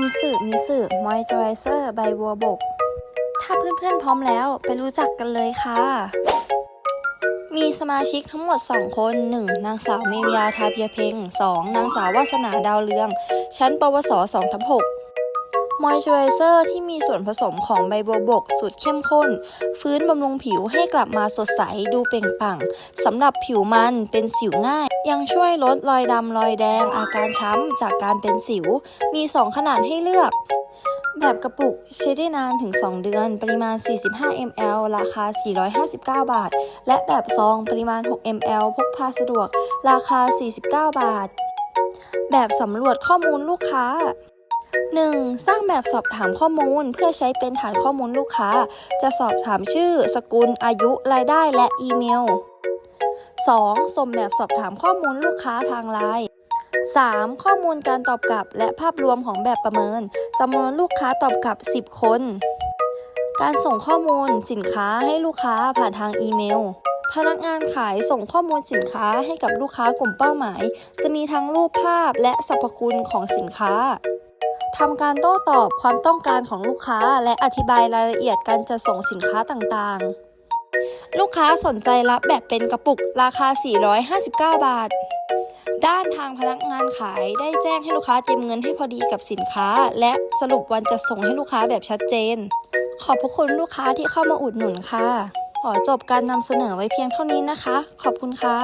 มิสึมิสึมอยเจอไรเซอร์ใบบัวบก ถ้าเพื่อนๆพร้อมแล้วไปรู้จักกันเลยค่ะ มีสมาชิกทั้งหมด 2 คน 1. นางสาวเมวิยาทาเพียเพ็ง 2. นางสาววาสนาดาวเรือง ชั้นปวส2ทับ6 มอยเจอไรเซอร์ที่มีส่วนผสมของใบบัวบกสูตรเข้มข้น ฟื้นบำรุงผิวให้กลับมาสดใสดูเปล่งปลั่งสำหรับผิวมันเป็นสิวง่าย ยังช่วยลดรอยดำรอยแดงอาการช้ำจากการเป็นสิว มี 2 ขนาดให้เลือก แบบกระปุกใช้ได้นานถึง 2 เดือน ปริมาณ 45 ml ราคา 459 บาท และแบบซองปริมาณ 6 ml พกพาสะดวก ราคา 49 บาท แบบสำรวจข้อมูลลูกค้า 1. สร้างแบบสอบถามข้อมูลเพื่อใช้เป็นฐานข้อมูลลูกค้า จะสอบถามชื่อ สกุล อายุ รายได้ และอีเมล 2. ส่งแบบสอบถามข้อมูลลูกค้าทางไลน์ 3. ข้อมูลการตอบกลับ และภาพรวมของแบบประเมินจำนวนลูกค้าตอบกลับ 10 คน การส่งข้อมูลสินค้าให้ลูกค้าผ่านทางอีเมล พนักงานขายส่งข้อมูลสินค้าให้กับลูกค้ากลุ่มเป้าหมาย จะมีทั้งรูปภาพและสรรพคุณของสินค้า ทำการโต้ตอบความต้องการของลูกค้าและอธิบายรายละเอียดการจัดส่งสินค้าต่างๆ ลูกค้าสนใจรับแบบเป็นกระปุกราคา 459 บาท ด้านทางพนักงานขายได้แจ้งให้ลูกค้าเตรียมเงินให้พอดีกับสินค้า และสรุปวันจะส่งให้ลูกค้าแบบชัดเจน ขอบพระคุณลูกค้าที่เข้ามาอุดหนุนค่ะ ขอจบการนำเสนอไว้เพียงเท่านี้นะคะ ขอบคุณค่ะ